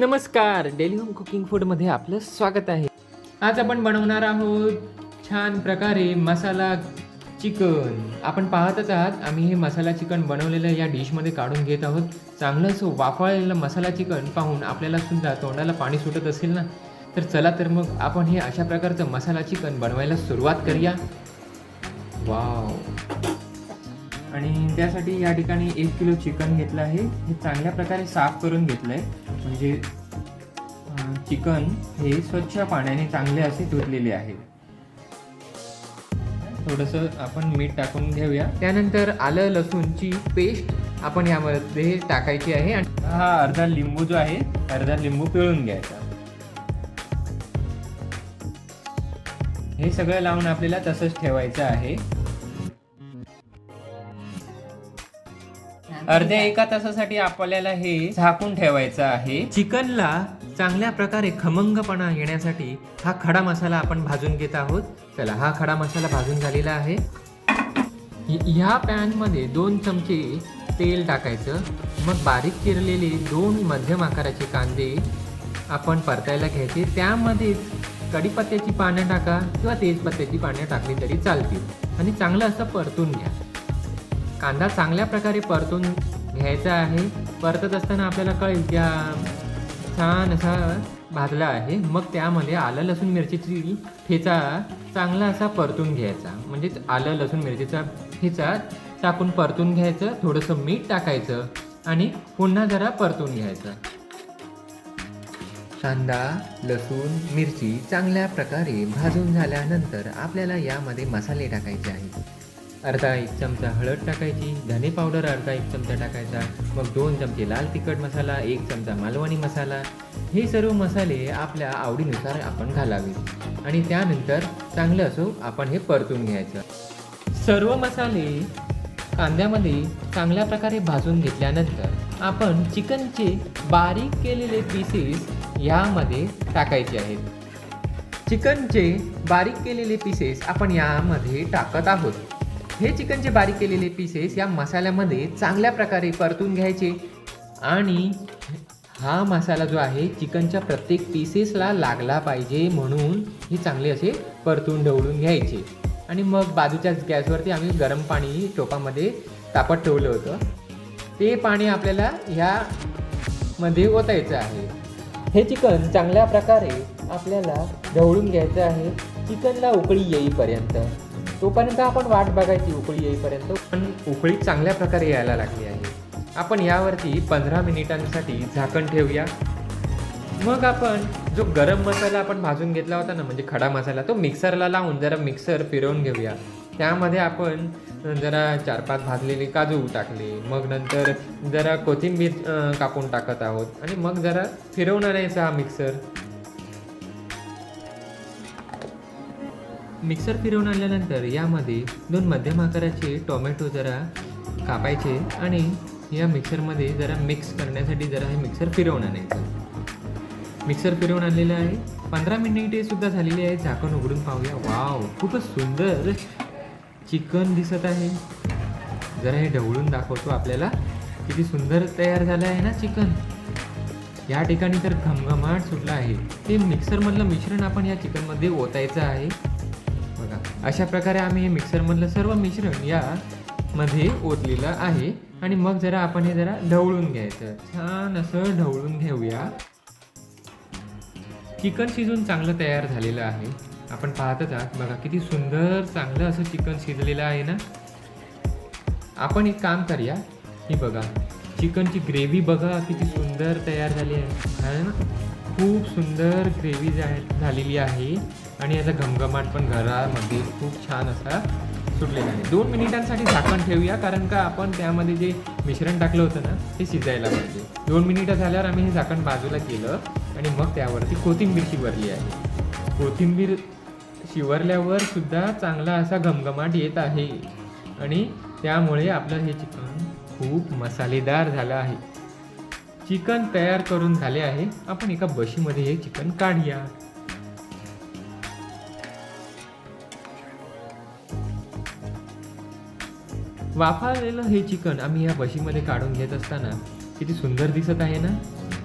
नमस्कार. Daily home cooking फूडमध्ये आपलं स्वागत आहे. आज आपण बनवणार आहोत छान प्रकारे मसाला चिकन. आपण पाहतच आहात आम्ही हे मसाला चिकन बनवलेलं या डिशमध्ये काढून घेत आहोत. चांगलं असं वाफाळलेलं मसाला चिकन पाहून आपल्याला सुद्धा तोंडाला पाणी सुटत असेल ना? तर चला तर मग आपण हे अशा प्रकारचं मसाला चिकन बनवायला सुरुवात करूया. वाव. आणि त्यासाठी या ठिकाणी एक किलो चिकन घेतलं आहे. हे चांगल्या प्रकारे साफ करून घेतलं आहे म्हणजे चिकन हे स्वच्छ पाण्याने चांगले असे धुतलेले आहे. थोडंसं आपण मीठ टाकून घेऊया. त्यानंतर आलं लसूणची पेस्ट आपण यामध्ये टाकायची आहे आणि हा अर्धा लिंबू जो आहे अर्धा लिंबू पिळून घ्यायचा. हे सगळं लावून आपल्याला तसंच ठेवायचं आहे. अर्ध्या एका तासासाठी आपल्याला हे झाकून ठेवायचं आहे. चिकनला चांगल्या प्रकारे खमंगपणा येण्यासाठी हा खडा मसाला आपण भाजून घेत आहोत. चला हा खडा मसाला भाजून झालेला आहे. ह्या पॅनमध्ये दोन चमचे तेल टाकायचं. मग बारीक चिरलेले दोन मध्यम आकाराचे कांदे आपण परतायला घ्यायचे. त्यामध्येच कढीपत्त्याची पानं टाका किंवा तेजपत्त्याची पानं टाकली तरी चालतील. आणि चांगलं असं परतून घ्या. कांदा चांगल्या प्रकारे परतून घ्यायचा आहे. परतत असताना आपल्याला कळेल की छान असा भाजला आहे. मग त्यामध्ये आलं लसूण मिरचीची ठेचा चांगला असा परतून घ्यायचा. म्हणजेच आलं लसूण मिरचीचा ठेचा टाकून परतून घ्यायचं थोडंसं मीठ टाकायचं आणि पुन्हा जरा परतून घ्यायचं. कांदा लसूण मिरची चांगल्या प्रकारे भाजून झाल्यानंतर आपल्याला यामध्ये मसाले टाकायचे आहेत. अर्धा एक चमचा हळद टाकायची धने पावडर अर्धा एक चमचा टाकायचा मग दोन चमचे लाल तिखट मसाला एक चमचा मालवणी मसाला. हे सर्व मसाले आपल्या आवडीनुसार आपण घालावे. आणि त्यानंतर चांगलं असो आपण हे परतून घ्यायचं. सर्व मसाले कांद्यामध्ये चांगल्या प्रकारे भाजून घेतल्यानंतर आपण चिकनचे बारीक केलेले पीसेस यामध्ये टाकायचे आहेत. चिकनचे बारीक केलेले पीसेस आपण यामध्ये टाकत आहोत. हे चिकनचे बारीक केलेले पीसेस या मसाल्यामध्ये चांगल्या प्रकारे परतून घ्यायचे. आणि हा मसाला जो आहे चिकनच्या प्रत्येक पीसेसला लागला पाहिजे म्हणून हे चांगले असे परतून ढवळून घ्यायचे. आणि मग बाजूच्याच गॅसवरती आम्ही गरम पाणी टोपामध्ये तापत ठेवलं होतं. ते पाणी आपल्याला ह्यामध्ये ओतायचं आहे. हे चिकन चांगल्या प्रकारे आपल्याला ढवळून घ्यायचं आहे. चिकनला उकळी येईपर्यंत. तोपर्यंत आपण वाट बघायची उकळी येईपर्यंत. पण उकळी चांगल्या प्रकारे यायला लागली आहे. आपण यावरती पंधरा मिनिटांसाठी झाकण ठेवूया. मग आपण जो गरम मसाला आपण भाजून घेतला होता ना म्हणजे खडा मसाला तो मिक्सरला लावून जरा मिक्सर फिरवून घेऊया. त्यामध्ये आपण जरा चार पाच भाजलेले काजू टाकले मग नंतर जरा कोथिंबीर कापून टाकत आहोत. आणि मग जरा फिरवून आणायचा हा मिक्सर. मिक्सर फिरवून आणल्यानंतर यामध्ये दोन मध्यम आकाराचे टोमॅटो जरा कापायचे आणि या मिक्सरमध्ये जरा मिक्स करण्यासाठी जरा हे मिक्सर फिरवून आणायचं. मिक्सर फिरवून आणलेलं आहे. पंधरा मिनिटे सुद्धा झालेली आहे. झाकण उघडून पाहूया. वाव खूपच सुंदर चिकन दिसत आहे. जरा हे ढवळून दाखवतो आपल्याला. किती सुंदर तयार झालं आहे ना चिकन. या ठिकाणी तर घमघमाट सुटला आहे. ते मिक्सरमधलं मिश्रण आपण या चिकनमध्ये ओतायचं आहे. बघा. अशा प्रकारे आम्ही हे मिक्सरमधलं सर्व मिश्रण या मध्ये ओतलेलं आहे. आणि मग जरा आपण हे जरा ढवळून घ्यायचं. छान असं ढवळून घेऊया. चिकन शिजून चांगलं तयार झालेलं आहे. आपण पाहतच आहात. बघा किती सुंदर चांगलं असं चिकन शिजलेलं आहे ना. आपण एक काम करूया. ही बघा. चिकनची ग्रेव्ही बघा किती सुंदर तयार झाली आहे. आहे ना? खूप सुंदर ग्रेव्ही झालेली आहे. आणि याचा घमघमाट पण घरामध्ये खूप छान असा सुटलेला आहे. दोन मिनिटांसाठी झाकण ठेवूया कारण का आपण त्यामध्ये जे मिश्रण टाकलं होतं ना ते शिजायला पाहिजे. दोन मिनिटं झाल्यावर आम्ही हे झाकण बाजूला केलं आणि मग त्यावरती कोथिंबीर शिवरली आहे. कोथिंबीर शिवरल्यावर सुद्धा चांगला असा घमघमाट येत आहे. आणि त्यामुळे आपलं हे चिकन खूप मसालेदार झालं आहे. चिकन तयार करून झाले आहे. आपण एका बशीमध्ये हे चिकन काढूया. वाफाळलेलं हे चिकन आम्ही या बशीमध्ये काढून घेत असताना किती सुंदर दिसत आहे ना?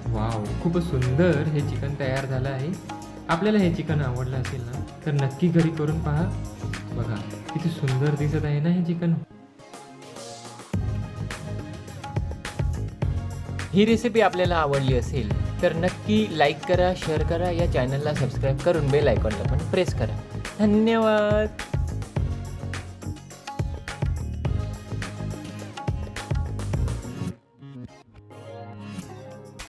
वाव खूपच सुंदर हे चिकन तयार झालं आहे. आपल्याला हे चिकन आवडलं असेल ना तर नक्की घरी करून पहा. बघा किती सुंदर दिसत आहे ना हे चिकन. ही रेसिपी आपल्याला आवडली असेल तर नक्की लाईक करा शेअर करा या चॅनलला सबस्क्राईब करून बेल आयकॉनला पण प्रेस करा. धन्यवाद!